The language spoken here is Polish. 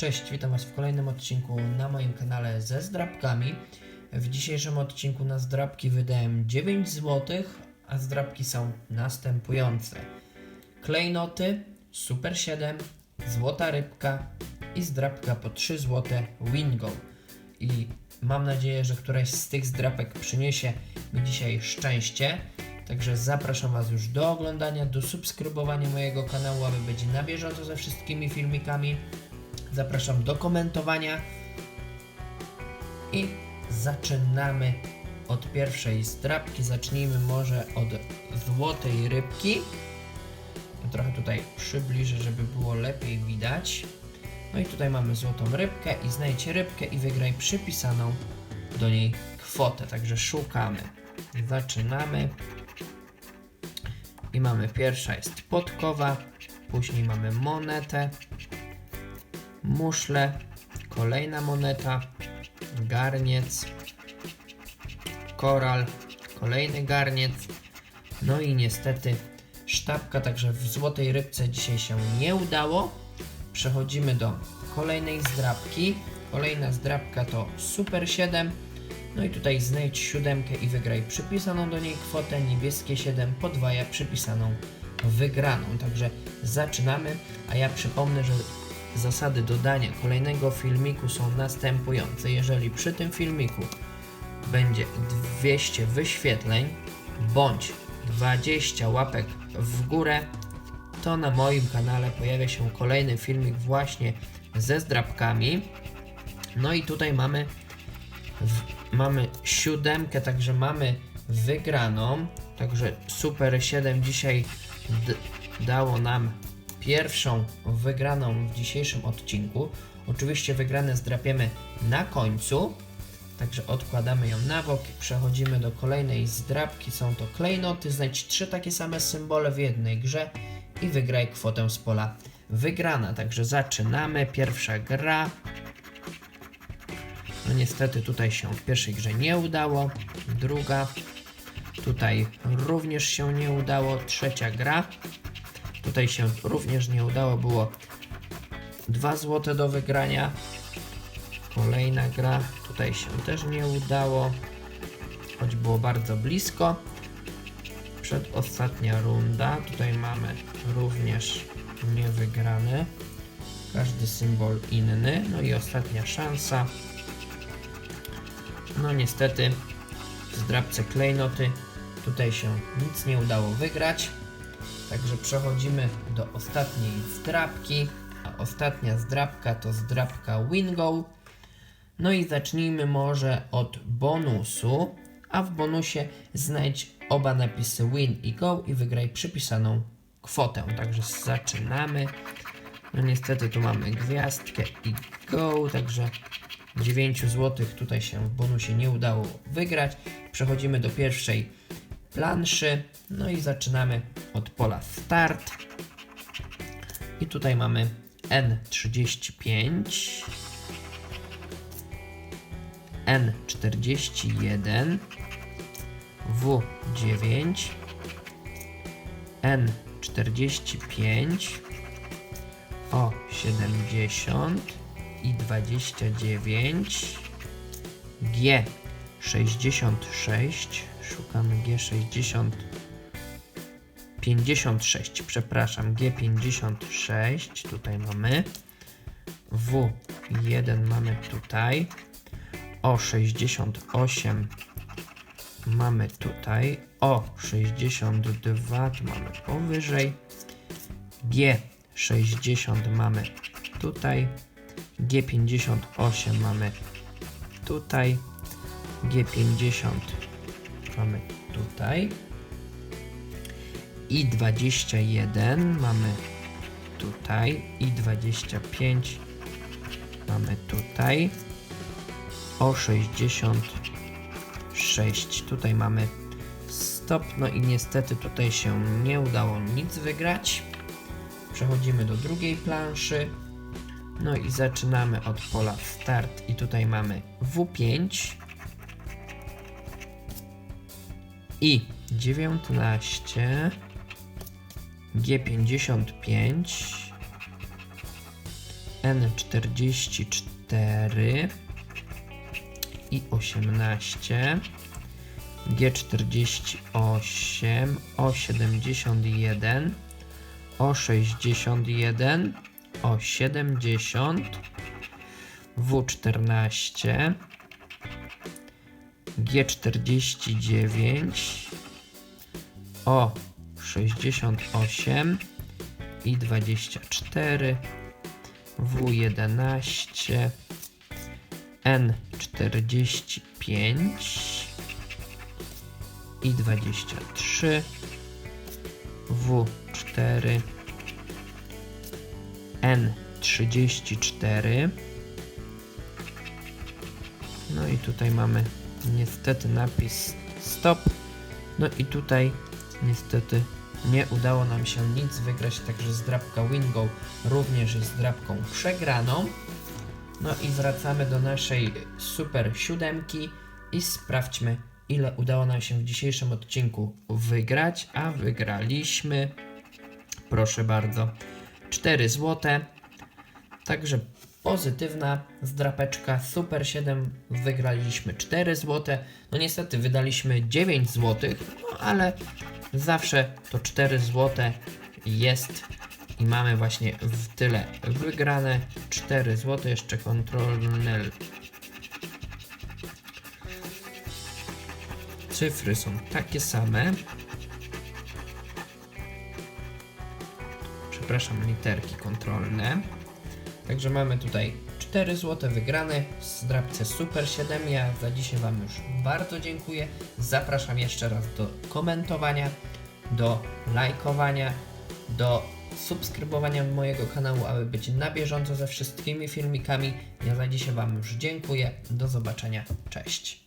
Cześć, witam Was w kolejnym odcinku na moim kanale ze zdrabkami. W dzisiejszym odcinku na zdrabki wydałem 9 zł, a zdrabki są następujące. Klejnoty, Super 7, Złota Rybka i zdrabka po 3 zł Wingo. I mam nadzieję, że któraś z tych zdrapek przyniesie mi dzisiaj szczęście. Także zapraszam Was już do oglądania, do subskrybowania mojego kanału, aby być na bieżąco ze wszystkimi filmikami. Zapraszam do komentowania i zaczynamy od pierwszej zdrabki. Zacznijmy może od złotej rybki. Trochę tutaj przybliżę, żeby było lepiej widać. No i tutaj mamy złotą rybkę i znajdź rybkę i wygraj przypisaną do niej kwotę. Także szukamy. Zaczynamy. I mamy pierwsza jest podkowa, później mamy monetę, muszle, kolejna moneta, garniec, koral, kolejny garniec, no i niestety sztabka, także w złotej rybce dzisiaj się nie udało. Przechodzimy do kolejnej zdrabki. Kolejna zdrabka to Super 7. No i tutaj znajdź siódemkę i wygraj przypisaną do niej kwotę. Niebieskie 7 podwaja przypisaną wygraną. Także zaczynamy, a ja przypomnę, że zasady dodania kolejnego filmiku są następujące. Jeżeli przy tym filmiku będzie 200 wyświetleń bądź 20 łapek w górę, to na moim kanale pojawia się kolejny filmik właśnie ze zdrabkami. No i tutaj mamy w, mamy siódemkę, także mamy wygraną. Także Super 7 dzisiaj dało nam pierwszą wygraną w dzisiejszym odcinku. Oczywiście wygrane zdrapiemy na końcu. Także odkładamy ją na bok i przechodzimy do kolejnej zdrabki. Są to klejnoty. Znajdź trzy takie same symbole w jednej grze i wygraj kwotę z pola wygrana. Także zaczynamy. Pierwsza gra. No niestety tutaj się w pierwszej grze nie udało. Druga. Tutaj również się nie udało. Trzecia gra. Tutaj się również nie udało. Było 2 złote do wygrania. Kolejna gra. Tutaj się też nie udało. Choć było bardzo blisko. Przedostatnia runda. Tutaj mamy również niewygrany. Każdy symbol inny. No i ostatnia szansa. No niestety w zdrabce klejnoty tutaj się nic nie udało wygrać. Także przechodzimy do ostatniej zdrabki. A ostatnia zdrabka to zdrabka Wingo. No i zacznijmy może od bonusu. A w bonusie znajdź oba napisy win i go i wygraj przypisaną kwotę. Także zaczynamy. No niestety tu mamy gwiazdkę i go, także 9 zł tutaj się w bonusie nie udało wygrać. Przechodzimy do pierwszej planszy. No i zaczynamy od pola start. I tutaj mamy N35, N41, W9, N45, O70 i 29, G66, szukamy G60, 56, przepraszam, G56, tutaj mamy, W1 mamy tutaj, O68 mamy tutaj, O62 tu mamy powyżej, G60 mamy tutaj, G58 mamy tutaj, G50 mamy tutaj. I 21 mamy tutaj. I 25 mamy tutaj. O 66 tutaj mamy stop. No i niestety tutaj się nie udało nic wygrać. Przechodzimy do drugiej planszy. No i zaczynamy od pola start. I tutaj mamy W5 i 19 G55 N44 i 18 G48 O71 O61 O70 W14 G49 O68 i 24 W11 N45 i 23 W4 N34 no i tutaj mamy niestety napis stop no i tutaj niestety nie udało nam się nic wygrać, także zdrabka Wingo również jest zdrabką przegraną. No i wracamy do naszej super siódemki i sprawdźmy, ile udało nam się w dzisiejszym odcinku wygrać, a wygraliśmy, proszę bardzo, 4 złote. Także pozytywna zdrapeczka, super 7, wygraliśmy 4 złote. No niestety wydaliśmy 9 złotych, no ale zawsze to 4 złote jest i mamy właśnie w tyle wygrane. 4 zł jeszcze kontrolne cyfry są takie same. Przepraszam literki kontrolne także mamy tutaj 4 zł wygrane w zdrabce Super 7 ja za dzisiaj Wam już bardzo dziękuję zapraszam jeszcze raz do komentowania do lajkowania do subskrybowania mojego kanału, aby być na bieżąco ze wszystkimi filmikami. Ja za dzisiaj Wam już dziękuję. Do zobaczenia. Cześć.